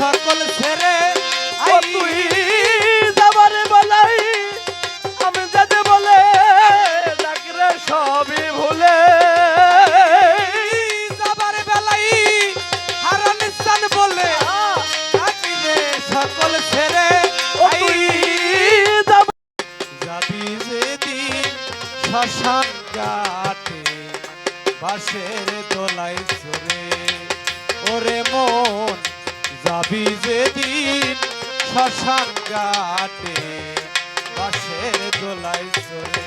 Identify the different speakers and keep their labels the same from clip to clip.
Speaker 1: সকল ছেড়ে
Speaker 2: তুই যাবার বেলাই আমি যাতে বলে ডাকরে সবই ভুলে।
Speaker 1: যাবার বেলাই হারান স্থান বলে থাকিবে সকল ছেড়ে
Speaker 2: তুই যাব-
Speaker 1: যাবি যেদিন শ্মশান ঘাটে বাসের যাবি যেদিন শ্মশান ঘাটে বাসের দোলাই সরে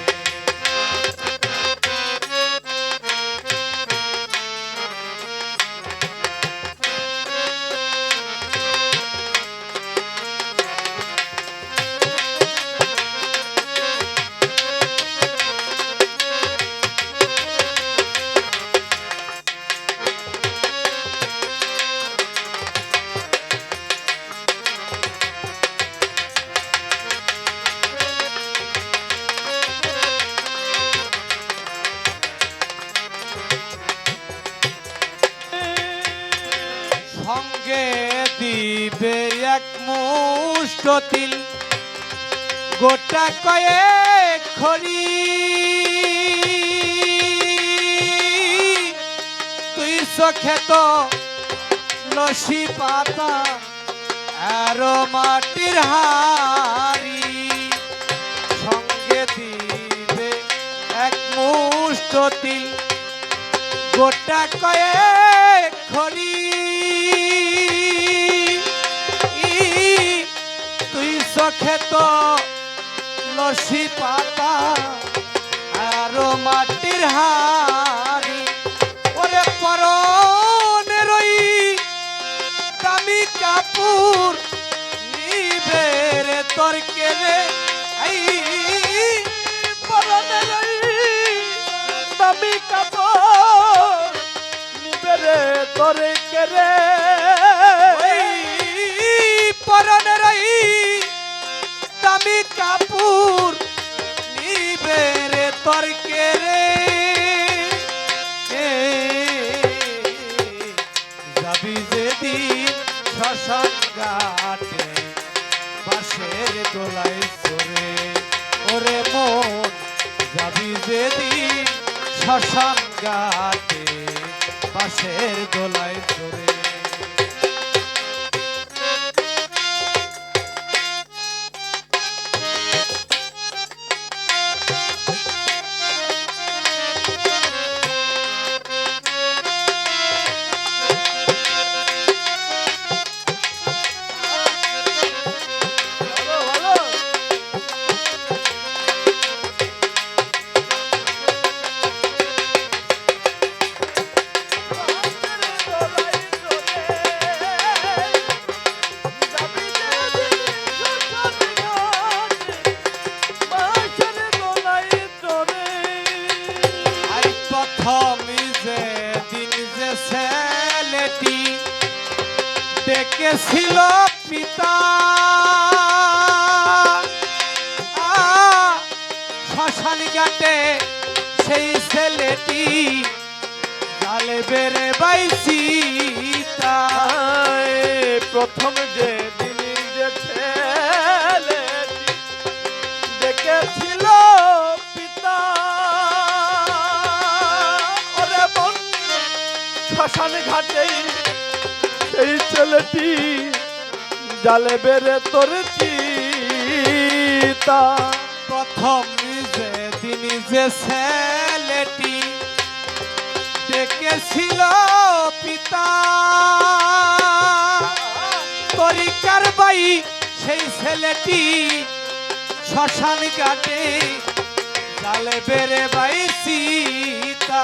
Speaker 1: তিল গোটা কয়েক খড়ি তুই চোখে তো লসি পাতা আর মাটির হাড়ি। সঙ্গে দিবে এক মুষ্ট তিল। গোটা কয়েক খড়ি চোখে লসি পাতা আর মাটির হাড়ি। ওরে পরনে রই দামি কাপুর নিবে রে তোর কেরে এই
Speaker 2: পরনে রই দামি কাপড় নিবে রে তোরে কেরে
Speaker 1: দামি কাপুর নিবে রে তোর কেরে এ, যাবি যেদিন শ্মশান ঘাটে বাসের দোলাই সরে। ওরে মন যাবি যেদিন শ্মশান ঘাটে বাসের দোলাই সরে। ডেকেছিল পিতা। শ্মশান ঘাটে সেই ছেলেটি জালে বেড়ে বাইছি
Speaker 2: প্রথম যে দিন যে ছেলেটি দেখেছিল পিতা। শ্মশান ঘাটেই সেই ছেলেটি জালে বেড়ে তোর চিতা
Speaker 1: প্রথম যে দিন যে ছেলেটি ডেকেছিল পিতা। তরিকার বাই সেই ছেলেটি শ্মশান ঘাটে জালে বেড়ে বাই সীতা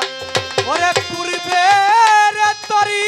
Speaker 1: ওরে পূর্বে রে তরি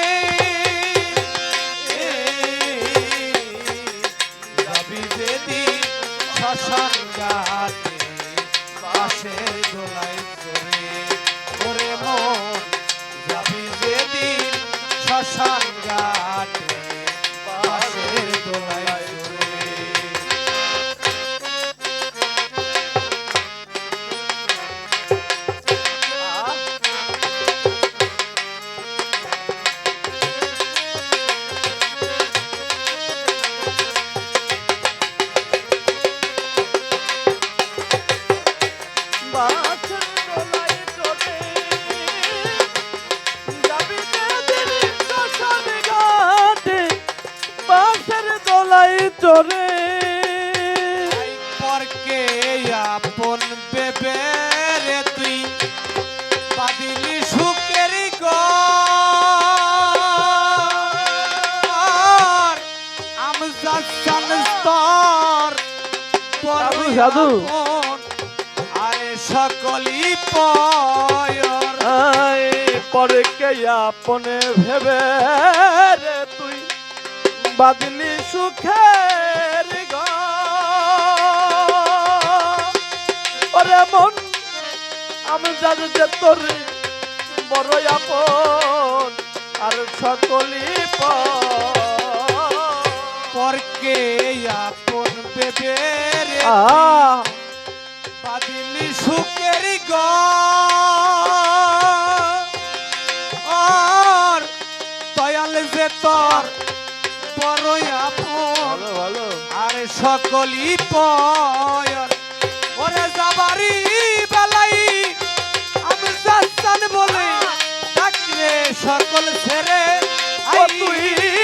Speaker 1: শ্মশান আই পরকে আপন বেবে রে তুই বাদিলি সুখের
Speaker 2: সাধু।
Speaker 1: আরে সকলি পয়র।
Speaker 2: আই পরে কে আপনে ভেবে রে বাদলি সুখের গরে মন আমি জানি যে তোর বড় আপন আর সকলি
Speaker 1: পরকে আপন বেবে রে। পয়র ওরে যাবারি বেলাই আমি যাচ্ছান বলে ডাকরে সকল ছেড়ে
Speaker 2: তুই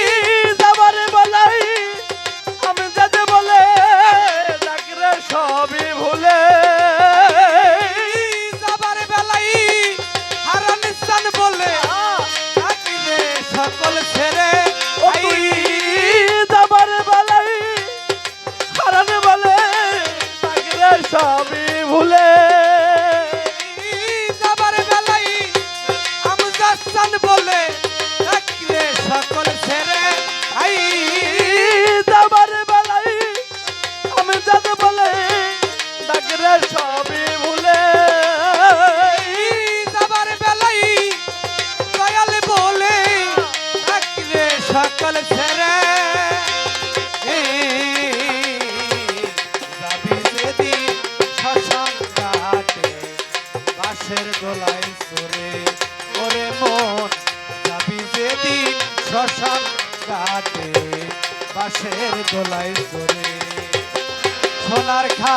Speaker 1: সরে ওরে মন যাবি যেদিন শ্মশান ঘাটে বাঁশের সোনার খা